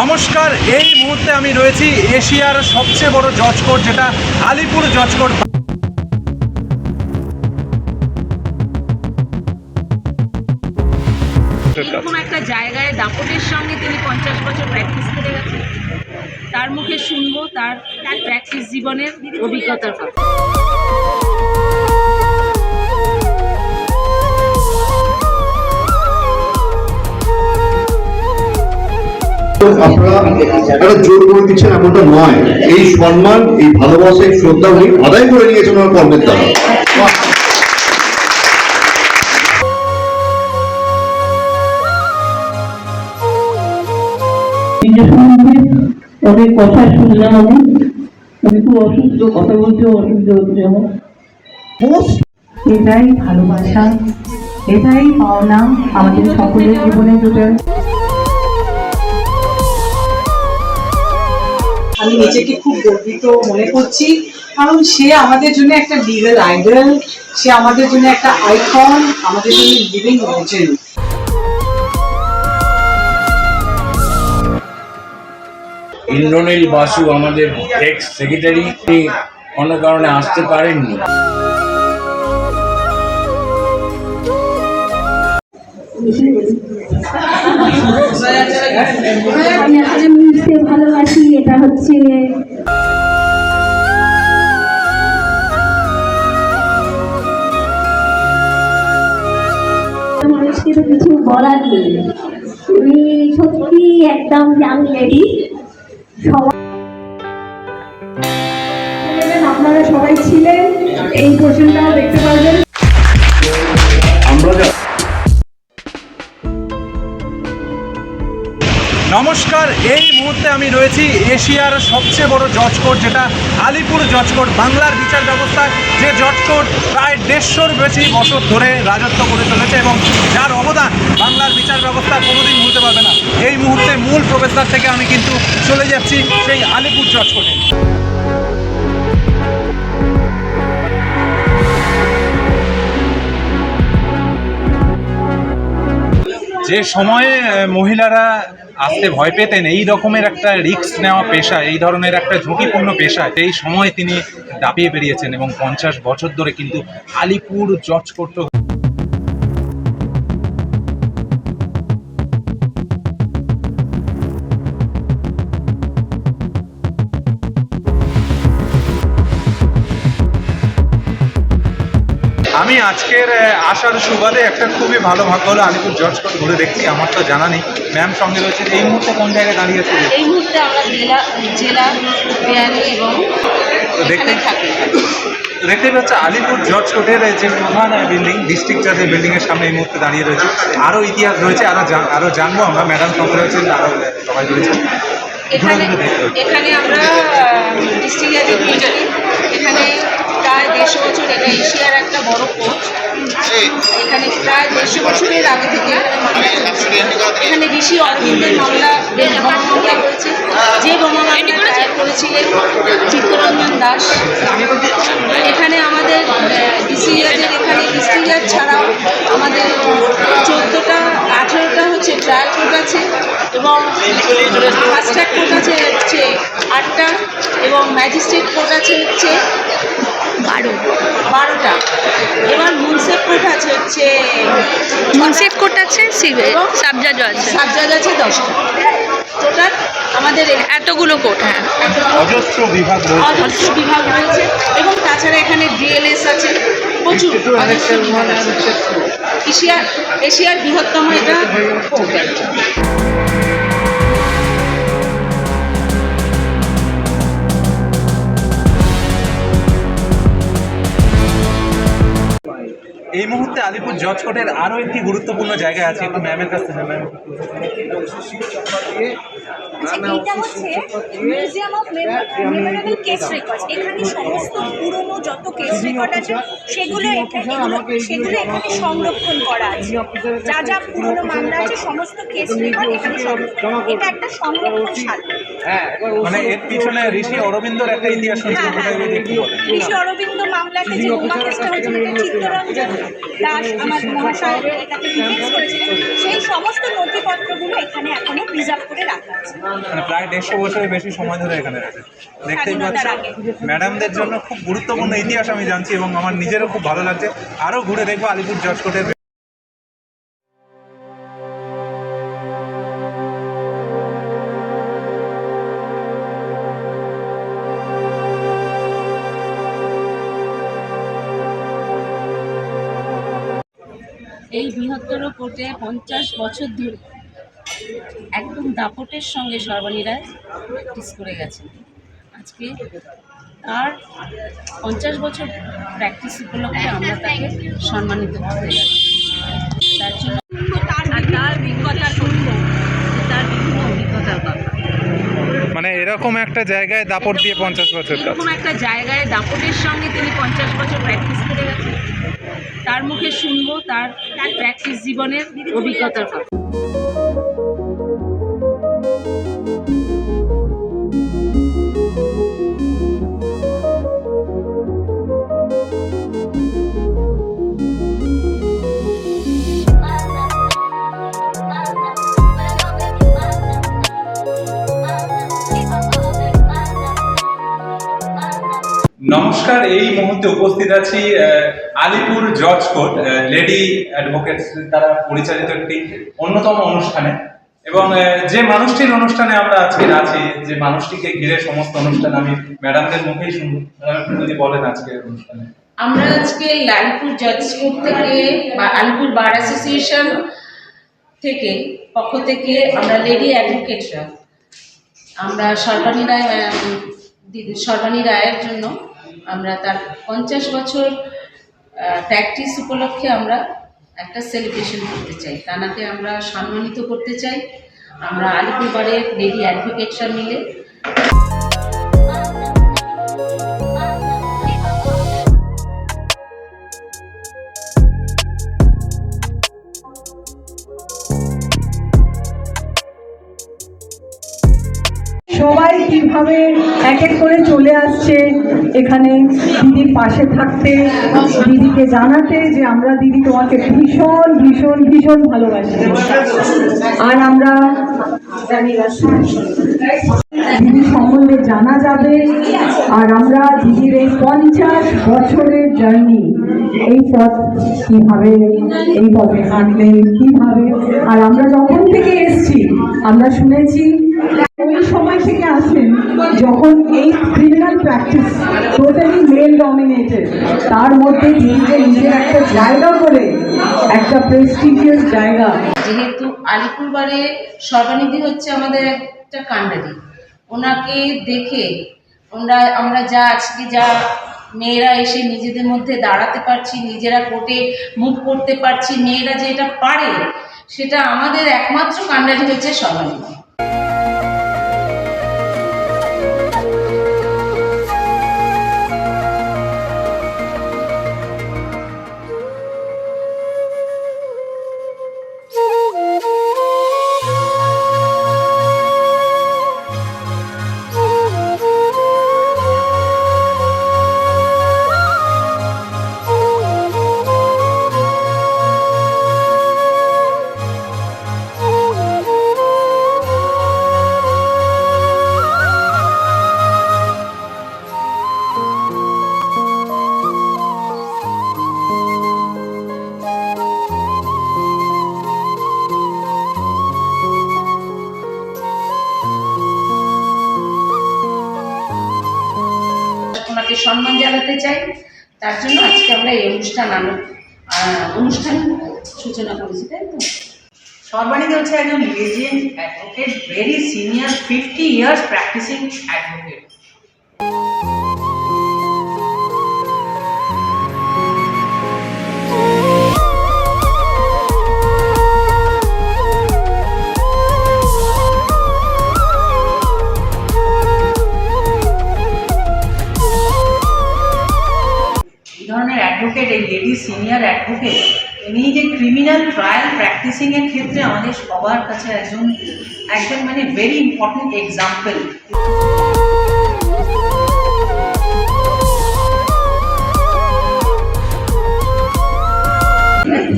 নমস্কার, এই মুহূর্তে আমি রয়েছি এশিয়ার সবচেয়ে বড় জজ যেটা আলিপুর জজ কোর্ট এরকম একটা জায়গায় দাপটের সঙ্গে তিনি পঞ্চাশ বছর প্র্যাকটিস করে গেছেন। তার মুখে শুনব তার প্র্যাকটিস জীবনের অভিজ্ঞতার কথা। আপনারা জোর করে দিচ্ছেন এমনটা নয়। এই সম্মান, এই ভালোবাসা, এই শ্রদ্ধা উনি আদায় করে নিয়েছেন দ্বারা। অনেক কথা শুনলাম আমি আমি খুব অসুস্থ, কথা বলতেও অসুবিধা হচ্ছে আমার। এটাই ভালোবাসা, এটাই পাওনা আমাদের সকলের জীবনে যেটা আমি নিজেকে খুব গর্বিত মনে করছি কারণ সে আমাদের জন্য একটা লিগাল আইডল সে আমাদের জন্য একটা আইকন আমাদের জন্য লিভিং লেজেন্ড ইন্দ্রনীল বাসু আমাদের এক্স সেক্রেটারি কোনো কারণে আসতে পারেননি। ভালোবাসি এটা হচ্ছে মানুষকে কিছু বলার নেই তুমি সত্যি একদম ইয়াং লেডি সবাই আপনারা সবাই ছিলেন, এই পোর্শনটা দেখতে পারবেন। আমি রয়েছি এশিয়ার সবচেয়ে বড় জজ কোর্ট যেটা আলিপুর জজ কোর্ট বাংলার বিচার ব্যবস্থা। যে জজ কোর্ট প্রায় দেড়শোর বেশি বছর ধরে রাজত্ব করে চলেছে এবং যার অবদান বাংলার বিচার ব্যবস্থা কোনোদিন ভুলতে পারবে না। এই মুহূর্তে মূল প্রবেশদ্বার থেকে আমি কিন্তু চলে যাচ্ছি সেই আলিপুর জজ কোর্টে যে সময়ে মহিলারা আসতে ভয় পেতেন, এই রকমের একটা রিস্ক নেওয়া পেশা, এই ধরনের একটা ঝুঁকিপূর্ণ পেশা এই সময় তিনি দাপিয়ে বেরিয়েছেন এবং পঞ্চাশ বছর ধরে কিন্তু আলিপুর জজ করতে আজকের আসার সুবাদে একটা খুবই ভালো ভাগ্য হলো। আলিপুর জজ কোর্ট ঘুরে দেখছি আমার তো জানা নেই। ম্যাম সঙ্গে রয়েছে এই মুহূর্তে কোন জায়গায় দাঁড়িয়ে আছে? এই মুহূর্তে আমরা জেলা জেলা এবং দেখতে এখানে থাকি। তো দেখতেই পাচ্ছি আলিপুর জজ কোর্টের যে প্রধান বিল্ডিং ডিস্ট্রিক্ট জাজের বিল্ডিংয়ের সামনে এই মুহূর্তে দাঁড়িয়ে রয়েছে। আরও ইতিহাস রয়েছে আরও জান- আরও জানব আমরা। ম্যাডাম সঙ্গে রয়েছেন আরও সবাই রয়েছে। এখানে আমরা ডিস্ট্রিক্ট বিহারি এখানে প্রায় দেড়শো বছর এটা এশিয়ার একটা বড় কোর্ট এখানে প্রায় দেড়শো বছরের আগে থেকে এখানে ঋষি অরবিন্দের মামলা মামলা হয়েছে যে বোমা মামলা দায়ের করেছিলেন চিত্তরঞ্জন দাস। এখানে আমাদের ডিসিজারের এখানে ডিস্ট্রিক্ট ছাড়াও আমাদের চোদ্দোটা আঠেরোটা হচ্ছে ট্রায়াল কোর্ট আছে এবং ফাস্ট ট্র্যাক কোর্ট আছে হচ্ছে আটটা এবং ম্যাজিস্ট্রেট কোর্ট আছে হচ্ছে বারো বারোটা। এবার মুন্সেফ কোর্ট আছে হচ্ছে মুন্সিফ কোর্ট আছে সিভিল এবং সাব জাজও আছে। সাবজাজ আছে দশটা। টোটাল আমাদের এতগুলো কোর্ট হ্যাঁ। অজস্র বিভাগ অজস্র বিভাগ রয়েছে এবং তাছাড়া এখানে ডিএলএস আছে। প্রচুর। এশিয়ার এশিয়ার বৃহত্তম এটা এই মুহূর্তে আলিপুর জজ কোর্টের আরও একটি গুরুত্বপূর্ণ জায়গা আছে, একটু ম্যামের কাছ থেকে ম্যাম আচ্ছা, এইটা হচ্ছে museum of memorable case records এখানে সমস্ত পুরনো যত কেস রেকর্ড আছে সেগুলো এখানে সেগুলো এখানে সংরক্ষণ করা আছে। যা যা পুরনো মামলা আছে সমস্ত কেস রেকর্ড এখানে সংরক্ষণ এটা একটা সংরক্ষণশালা মানে এর পিছনে ঋষি অরবিন্দর একটা ইতিহাস হ্যাঁ, বলেন। ঋষি অরবিন্দ মামলাতে যে বোমা কেসটা হয়েছিল চিত্তরঞ্জন দাস আমার মহাশয় এটাকে ডিফেন্স করেছিলেন। সেই সমস্ত নথিপত্রগুলো এখানে এখনও প্রিজার্ভ করে রাখা মানে প্রায় দেড়শো বছরের বেশি সময় ধরে এখানে রয়েছে। দেখতেই পাচ্ছি ম্যাডামদের জন্য খুব গুরুত্বপূর্ণ ইতিহাস আমি জানছি এবং আমার নিজেরও খুব ভালো লাগছে। আরও ঘুরে দেখব আলিপুর জজ কোর্টের এই বৃহত্তর কোর্টে পঞ্চাশ বছর ধরে একদম দাপটের সঙ্গে সর্বাণীরা প্র্যাকটিস করে গেছেন। আজকে তার পঞ্চাশ বছর প্র্যাকটিস উপলক্ষে আমরা তাকে সম্মানিত করতে তার জন্য তার তার অভিজ্ঞতা শুনব তার বিভিন্ন মানে এরকম একটা জায়গায় দাপট দিয়ে পঞ্চাশ বছর এরকম একটা জায়গায় দাপটের সঙ্গে তিনি পঞ্চাশ বছর প্র্যাকটিস করে গেছেন। তার মুখে শুনব তার প্র্যাকটিস জীবনের অভিজ্ঞতার কথা। নমস্কার, এই মুহূর্তে উপস্থিত আছি আলিপুর জজ কোর্ট লেডি অ্যাডভোকেটস দ্বারা পরিচালিত একটি অন্যতম অনুষ্ঠানে। এবং যে মানুষটির অনুষ্ঠানে আমরা আজকে আছি, যে মানুষটিকে ঘিরে সমস্ত অনুষ্ঠান আমি ম্যাডামদের মুখেই শুনব। যদি বলেন আজকে অনুষ্ঠানে। আমরা আজকে লালপুর জজ কোর্ট থেকে, বা আলিপুর বার অ্যাসোসিয়েশন থেকে পক্ষ থেকে আমরা লেডি অ্যাডভোকেটরা। আমরা সর্বাণী রায় সর্বাণী রায়ের জন্য আমরা তার পঞ্চাশ বছর প্র্যাকটিস উপলক্ষে আমরা একটা সেলিব্রেশন করতে চাই। তানাকে আমরা সম্মানিত করতে চাই। আমরা আলিপুরবারের লেডি অ্যাডভোকেটরা মিলে। এখানে দিদির পাশে থাকতে, দিদিকে জানাতে যে আমরা দিদি তোমাকে ভীষণ ভীষণ ভীষণ ভালোবাসি। আর আমরা দিদি সম্বন্ধে জানা যাবে। আর আমরা দিদির এই পঞ্চাশ বছরের জার্নি এই পথ কীভাবে এই পথে হাঁটলেন কীভাবে? আর আমরা যখন থেকে এসছি, আমরা শুনেছি সময় থেকে যখন এই criminal practice totally male dominated তার মধ্যে দিদিকে নিজের একটা জায়গা করে, একটা প্রেস্টিজিয়াস জায়গা। যেহেতু আলিপুরবারে সর্বানিধি হচ্ছে আমাদের একটা কাণ্ডারি ওনাকে দেখে ওনারা, আমরা যা আজকে যা মেয়েরা এসে নিজেদের মধ্যে দাঁড়াতে পারছি, নিজেরা কোর্টে মুভ করতে পারছি, মেয়েরা যে এটা পারে, সেটা আমাদের একমাত্র কান্ডারি হচ্ছে সর্বানিধি অনুষ্ঠান অনুষ্ঠান সূচনা করেছে, তাই তো? সর্বাণীতে হচ্ছে একজন legend advocate very senior fifty years practising advocate senior advocate ইনি যে ক্রিমিনাল ট্রায়াল প্র্যাকটিসিং এর ক্ষেত্রে আমাদের সবার কাছে একজন একজন মানে ভেরি ইম্পর্টেন্ট এক্সাম্পল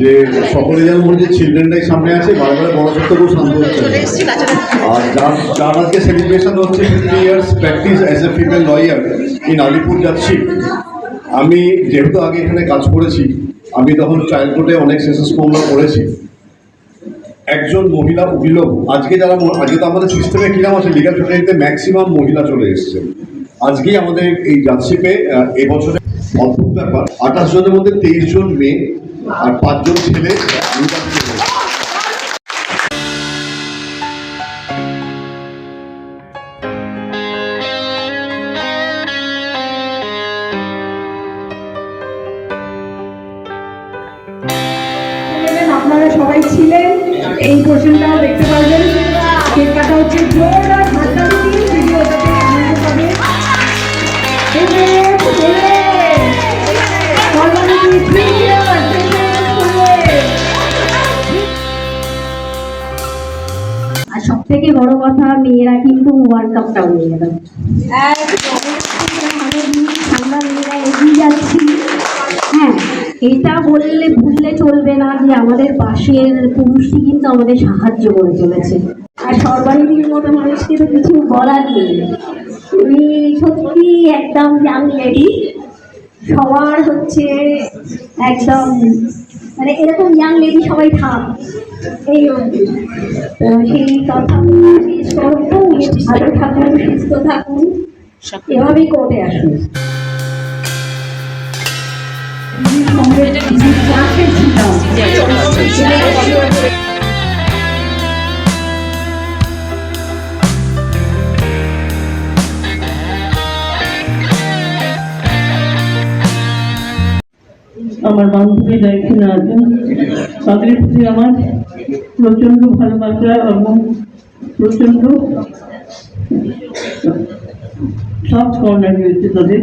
যে সকলে যেন বলছে চিলড্রেনটাই সামনে আছে বারবার বড় খুব শান্ত হচ্ছে। আর যার যার আজকে সেলিব্রেশন হচ্ছে fifty years practice as a female lawyer in Alipore যাচ্ছি আমি যেহেতু আগে এখানে কাজ করেছি, আমি তখন চাইল্ড কোর্টে অনেক সেসেস মামলা করেছি। একজন মহিলা উকিলও আজকে যারা আজকে তো আমাদের সিস্টেমে কিরাম আছে লিগাল ফ্যাটারিতে ম্যাক্সিমাম মহিলা চলে এসছে আজকেই আমাদের এই জার্সিপে এবছরে অদ্ভুত ব্যাপার, আঠাশ জনের মধ্যে তেইশ জন মেয়ে আর পাঁচজন ছেলে কথা মেয়েরা কিন্তু ওয়ার্ল্ড কাপটাও নিয়ে গেল আমরা মেয়েরা এগিয়ে যাচ্ছি। হ্যাঁ এটা বললে ভুললে চলবে না যে আমাদের পাশের পুরুষটি কিন্তু আমাদের সাহায্য করে চলেছে। আর সর্বাধিকের মতো মানুষকে তো কিছু বলার নেই। তুমি সত্যি একদম ইয়াং লেডি সবার হচ্ছে একদম মানে এরকম ইয়াং লেডি সবাই থাক। এই অবধি তো সেই কথা শেষ করব ভালো থাকুন সুস্থ থাকুন এভাবেই কোর্টে আসুন। ক্লাসের ছিল আমার বান্ধবীরা এখানে আছেন তাদের প্রতি আমার প্রচণ্ড ভালোবাসা এবং প্রচণ্ড সব কর্নার রয়েছে তাদের।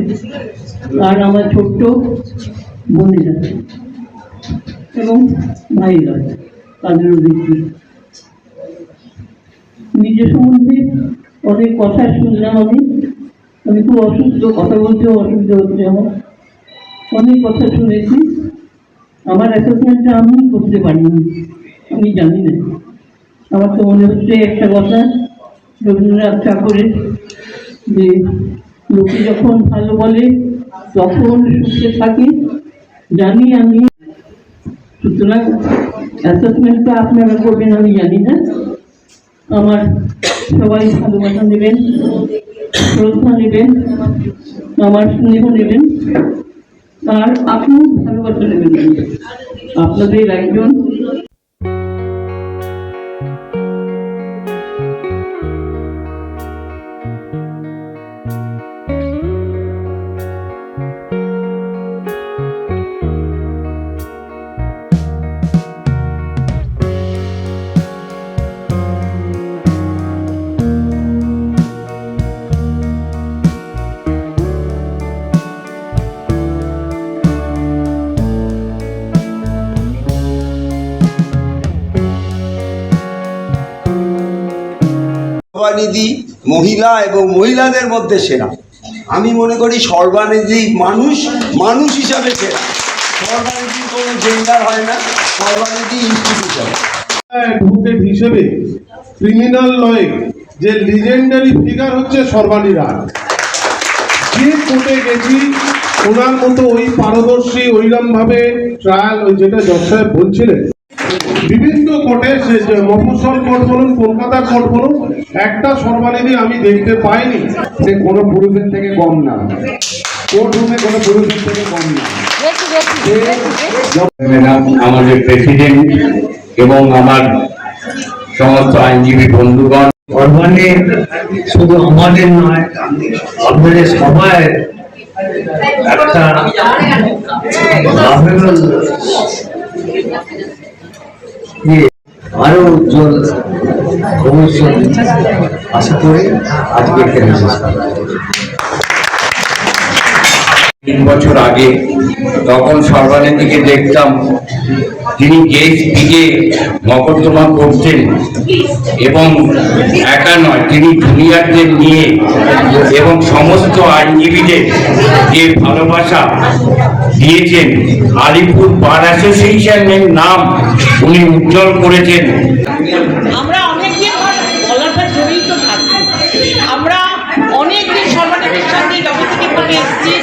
আর আমার ছোট্ট বোনেরা এবং ভাইরা তাদেরও দেখি। নিজের সম্বন্ধে অনেক কথা শুনলাম আমি। আমি খুব অসুস্থ, কথা বলতেও অসুবিধা হচ্ছে আমার। অনেক কথা শুনেছি। আমার অ্যাসেসমেন্টটা আমি করতে পারিনি। আমি জানি না। আমার তো মনে হচ্ছে একটা কথা রবীন্দ্রনাথ ঠাকুরের যে লোকে যখন ভালো বলে, তখন সুখে থাকি। জানি আমি। সুতরাং অ্যাসেসমেন্টটা আপনারা করবেন, আমি জানি না। আমার সবাই ভালোবাসা নেবেন, শ্রদ্ধা নেবেন, আমার স্নেহ নেবেন। আর আপনি ভালোবাসা নেবেন আপনাদের একজন সর্বানিধি মহিলা এবং মহিলাদের মধ্যে সেরা। আমি মনে করি সর্বানিধি মানুষ মানুষ হিসাবে সেরা। সর্বানিধির কোনো জেন্ডার হয় না, সর্বানিধি ইনস্টিটিউশন হিসেবে। ক্রিমিনাল যে লিজেন্ডারি ফিগার হচ্ছে সর্বাণী রায়। যে কোর্টে গেছি, ওনার মতো ওই পারদর্শী ওইরকম ভাবে ট্রায়াল ওই যেটা জজ সাহেব বলছিলেন বিভিন্ন কোর্টে সে মফস্বল কোর্ট বলুন কলকাতা কোর্ট বলুন একটা সর্বানিধি আমি দেখতে পাইনি। যে কোনো পুরুষের থেকে কম না। কোর্ট রুমে কোনো পুরুষের থেকে কম না। আমাদের প্রেসিডেন্ট এবং আমার সমস্ত আইনজীবী বন্ধুগণ। সর্বাণী শুধু আমাদের নয় আপনাদের সবাই একটা আরও উজ্জ্বল ভবিষ্যৎ আশা করে আজকে এখানে। তিন বছর আগে তখন সর্বানন্দীকে দেখতাম তিনি কেস দিকে মকদ্দমা করতেন এবং একা নয়, তিনি জুনিয়রদের নিয়ে এবং সমস্ত আইনজীবীদের যে ভালোবাসা দিয়েছেন, আলিপুর বার অ্যাসোসিয়েশনের নাম উনি উজ্জ্বল করেছেন। আমরা থেকে এসেছি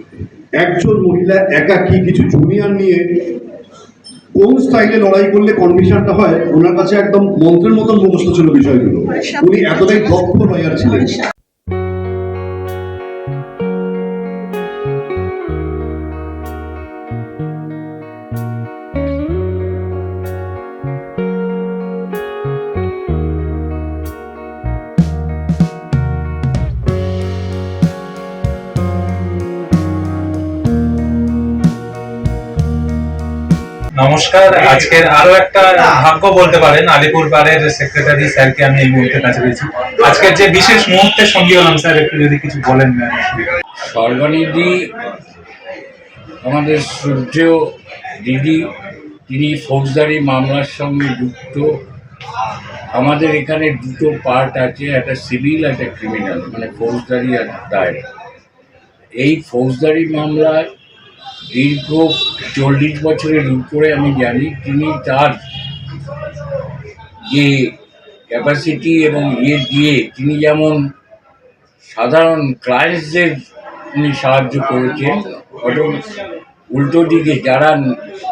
একজন মহিলা একাকী কিছু জুনিয়র নিয়ে কোন স্টাইলে লড়াই করলে কন্ডিশনটা হয়? ওনার কাছে একদম মন্ত্রের মতন মুখস্থ ছিল বিষয়গুলো। উনি এতটাই দক্ষ লয়ার ছিলেন। নমস্কার। আজকের আরও একটা ভাগ্য বলতে পারেন আলিপুর সেক্রেটারি স্যারকে আমি এই মুহূর্তে কাছে পেয়েছি। আজকের যে বিশেষ মুহূর্তে সঙ্গী হলাম স্যার একটু যদি কিছু বলেন ম্যাম। আমাদের সূর্য দিদি তিনি ফৌজদারি মামলার সঙ্গে যুক্ত। আমাদের এখানে দুটো পার্ট আছে একটা সিভিল একটা ক্রিমিনাল মানে ফৌজদারি আর দায়ের এই ফৌজদারি মামলায় দীর্ঘ চল্লিশ বছরের উপরে আমি জানি তিনি তার যে ক্যাপাসিটি এবং ইয়ে দিয়ে তিনি যেমন সাধারণ ক্লায়েন্টসদের উনি সাহায্য করেছেন উল্টো দিকে যারা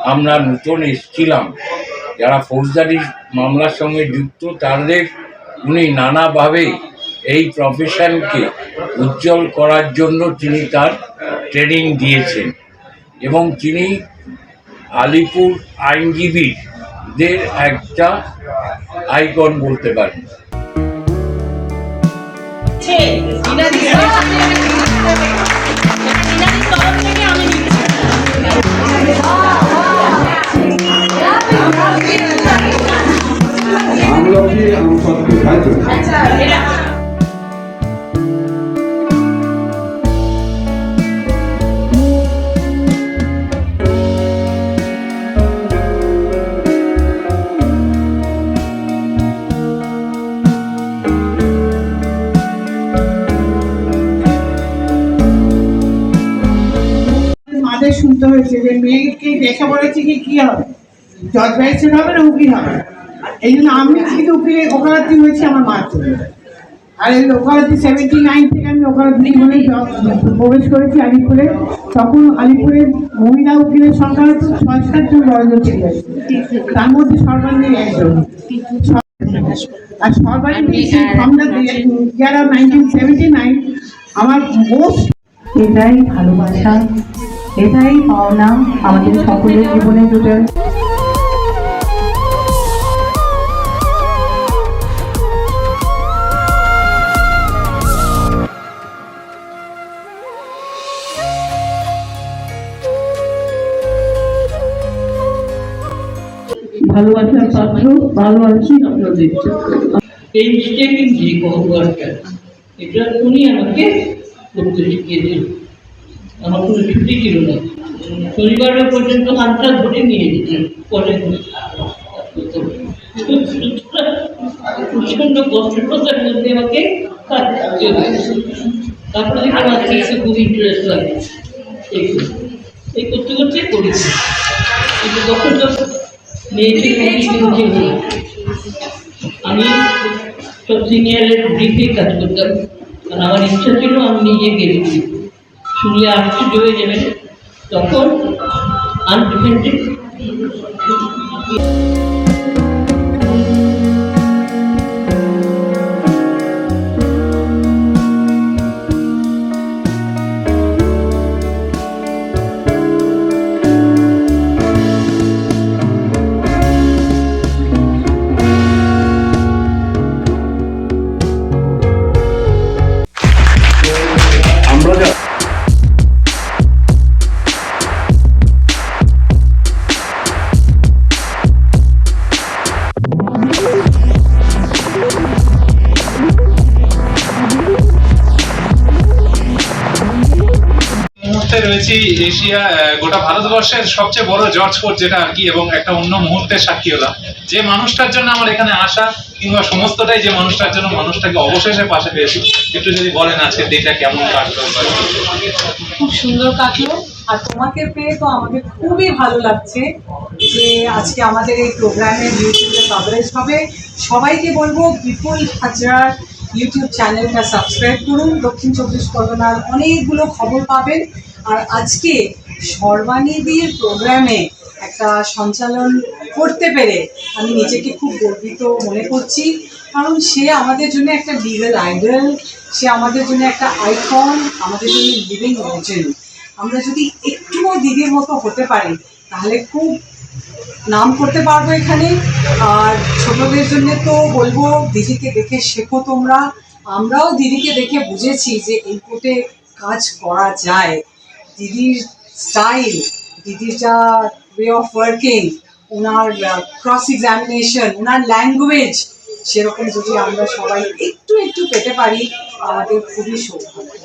আমরা নতুন এসেছিলাম, যারা ফৌজদারি মামলার সঙ্গে যুক্ত, তাদের উনি নানাভাবে এই প্রফেশনকে উজ্জ্বল করার জন্য তিনি তার ট্রেনিং দিয়েছেন। এবং তিনি আলিপুর আইনজীবীদের একটা আইকন বলতে পারেন हम लोग भी हम सब दिखाए দেখে বলেছে কি কি হবে? জজ ব্যারিস্টার হবে না উকিল হবে? এই জন্য আমি কিন্তু উকিলে ওকালতি হয়েছি আমার মার আর এই ওকালতি সেভেন্টি নাইন থেকে আমি ওকালতি জীবনে জ- প্রবেশ করেছি আলিপুরে। তখন আলিপুরের মহিলা উকিলের সংখ্যা হতো ছয় সাতজন বড়জন ছিল তার মধ্যে সর্বাঙ্গী একজন। আর সর্বাঙ্গী year of nineteen seventy nine আমার মোস্ট এটাই ভালোবাসা। এটাই পাওনা আমাদের সকলের জীবনে দুটো ভালোবাসার পাত্র ভালো আছি আপনারা দেখছেন এই স্টেপিং যে এটা উনি আমাকে করতে শিখিয়েছেন। আমার কোনো ছুটি ছিল না। শনিবারের পর্যন্ত হাতটা ধরে নিয়ে যেতেন পরে প্রচণ্ড কষ্টতার মধ্যে আমাকে তারপরে আস্তে আস্তে খুব ইন্টারেস্ট লাগে এই করতে। করতে করেছি। কিন্তু তখন যখন মেয়েকে আমি সব সিনিয়রের ব্রিফে কাজ করতাম। কারণ আমার ইচ্ছা ছিল আমি নিজে গেছি শুনলে একটু হয়ে যাবেন তখন আনডিফেন্ডেড আহ, গোটা ভারতবর্ষের সবচেয়ে বড় জর্জ কোর্ট যেটা আর কি এবং একটা অন্য মুহূর্তের সাক্ষী হলাম। যে মানুষটার জন্য আমার এখানে আসা কিংবা সমস্তটাই যে মানুষটার জন্য মানুষটাকে অবশেষে পাশে পেয়েছি একটু যদি বলেন আজকের দিনটা কেমন কাটলো? খুব সুন্দর কাটলো। আর তোমাকে পেয়ে তো আমাদের খুবই ভালো লাগছে যে আজকে আমাদের এই প্রোগ্রামে ইউটিউবে কভারেজ হবে। সবাইকে বলব বিপুল হাজরার ইউটিউব চ্যানেলটা সাবস্ক্রাইব করুন। দক্ষিণ চব্বিশ পরগনার অনেকগুলো খবর পাবেন। আর আজকে সর্বানিধির প্রোগ্রামে একটা সঞ্চালন করতে পেরে আমি নিজেকে খুব গর্বিত মনে করছি। কারণ সে আমাদের জন্য একটা লিগাল আইডল সে আমাদের জন্য একটা আইকন আমাদের জন্য লিভিং লেজেন্ড আমরা যদি একটুও দিদির মতো হতে পারি, তাহলে খুব নাম করতে পারব এখানে। আর ছোটদের জন্য তো বলব, দিদিকে দেখে শেখো তোমরা। আমরাও দিদিকে দেখে বুঝেছি যে এই কাজ করা যায়। দিদির স্টাইল দিদির যা ওয়ে অফ ওয়ার্কিং ওনার ক্রস এক্সামিনেশন ওনার ল্যাঙ্গুয়েজ সেরকম যদি আমরা সবাই একটু একটু পেতে পারি, আমাদের খুবই সৌভাগ্য।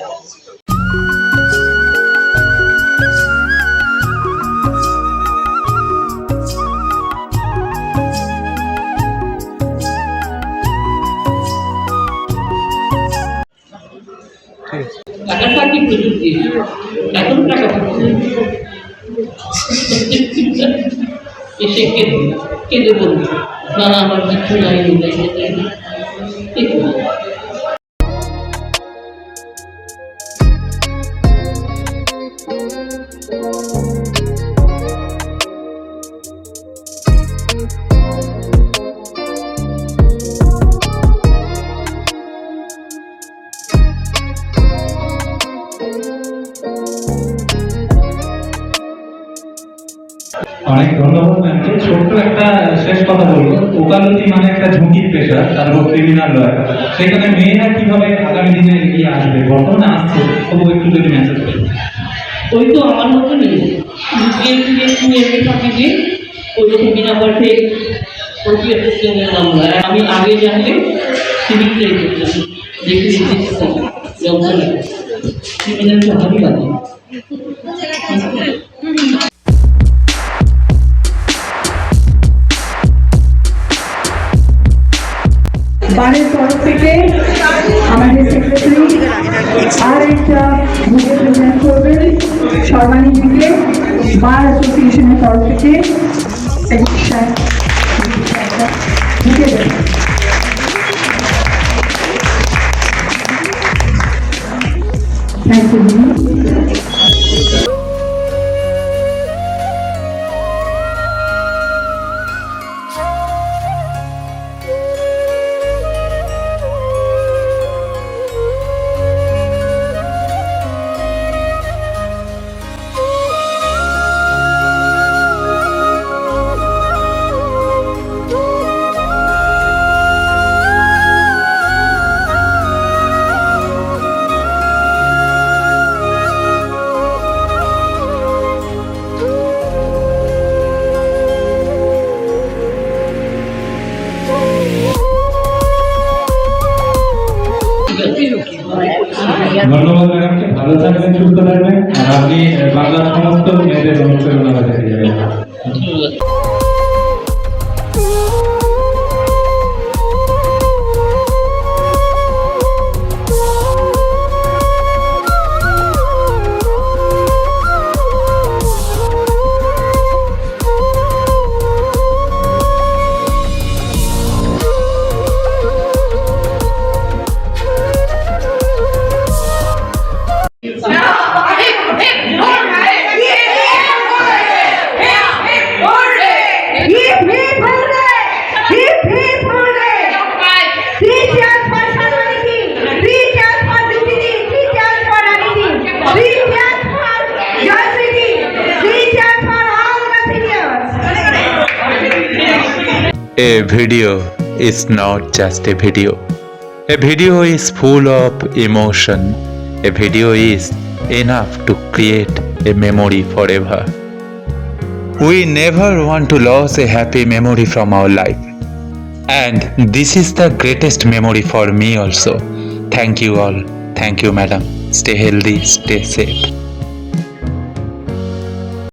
কি প্রযুক্তি এখন টাকা এসে কেঁদে কেঁদে বলবে না আমার কিছু নাই ঠিক ঝুঁকির পেশা তার উপর ক্রিমিনাল লয়ার সেখানে মেয়েরা কীভাবে আগামী দিনে এগিয়ে আসবে, বর্তমানে আসছে তবু একটু যদি মেসেজ ওই তো আমার মতো নেই। থাকে যে, ওই রকম বিনা পথে প্রক্রিয়া আমি আগে জানলে সিভিক ট্রাই করতাম। আর একটা বুকে প্রেজেন্ট করবেন সর্বানিদিকে বার অ্যাসোসিয়েশনের তরফ থেকে সেক্রেটারি সাহেব বুকে দেবেন থ্যাংক ইউ থাকবেন সুস্থ থাকবেন। আর আপনি বাংলার সমস্ত মেয়েদের অনুপ্রেরণা হয়ে যাবেন। A video is not just a video. A video is full of emotion. A video is enough to create a memory forever. We never want to lose a happy memory from our life. And this is the greatest memory for me also. Thank you all. Thank you, madam. Stay healthy, stay safe.